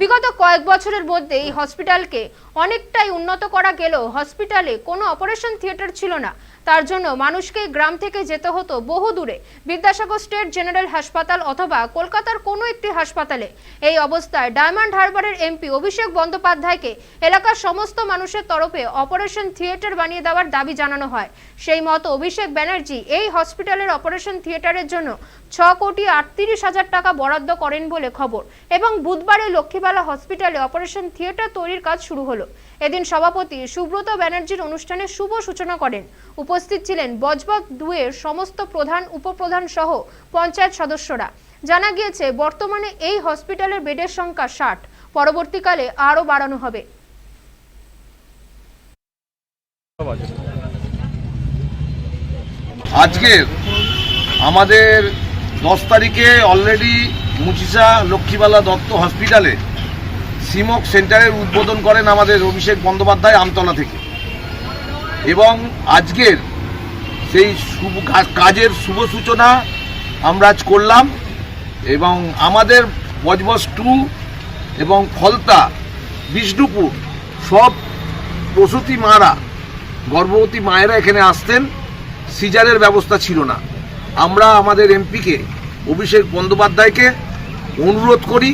বিগত কয়েক বছরের মধ্যে এই হসপিটালকে অনেকটাই উন্নত করা গেলেও হসপিটালে কোনো অপারেশন থিয়েটার ছিল না। তার জন্য মানুষকে গ্রাম থেকে যেতে হতো বহু দূরে। বিদ্যাসাগর স্টেট জেনারেল হাসপাতাল অথবা কলকাতার কোনো একটি হাসপাতালে। এই অবস্থায় ডায়মন্ড হারবারের এমপি অভিষেক বন্দ্যোপাধ্যায়কে এলাকার সমস্ত মানুষের তরফে অপারেশন থিয়েটার বানিয়ে দেওয়ার দাবি জানানো হয়। সেই মতো অভিষেক ব্যানার্জি এই হসপিটালের অপারেশন থিয়েটারের জন্য ছ কোটি আটত্রিশ হাজার টাকা বরাদ্দ করেন বলে খবর এবং বুধবারে লক্ষ্মীবালা হসপিটালে অপারেশন থিয়েটার তৈরির কাজ শুরু হলো। এদিন সভাপতি সুব্রত ব্যানার্জির অনুষ্ঠানে শুভ সূচনা করেন। উপস্থিত ছিলেন বজবজ দুয়ের সমস্ত প্রধান, উপপ্রধান সহ পঞ্চায়েত সদস্যরা। জানা গিয়েছে, বর্তমানে এই হসপিটালের বেডের সংখ্যা ষাট। পরবর্তীকালে আরও বাড়ানো হবে। আজকে আমাদের দশ তারিখে অলরেডি মুচিসা লক্ষ্মীবালা দত্ত হসপিটালে সিমক সেন্টারের উদ্বোধন করেন আমাদের অভিষেক বন্দ্যোপাধ্যায় আমতলা থেকে। এবং আজকের সেই শুভ কাজের শুভ সূচনা আমরা আজ করলাম এবং আমাদের বজবস টু এবং ফলতা বিষ্ণুপুর সব প্রসূতি মারা, গর্ভবতী মায়েরা এখানে আসতেন, সিজারের ব্যবস্থা ছিল না। আমরা আমাদের এমপিকে অভিষেক বন্দ্যোপাধ্যায়কে অনুরোধ করি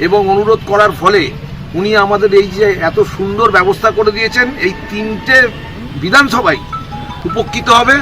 এবং অনুরোধ করার ফলে উনি আমাদের এই যে এত সুন্দর ব্যবস্থা করে দিয়েছেন, এই তিনটে বিধানসভায় উপকৃত হবে।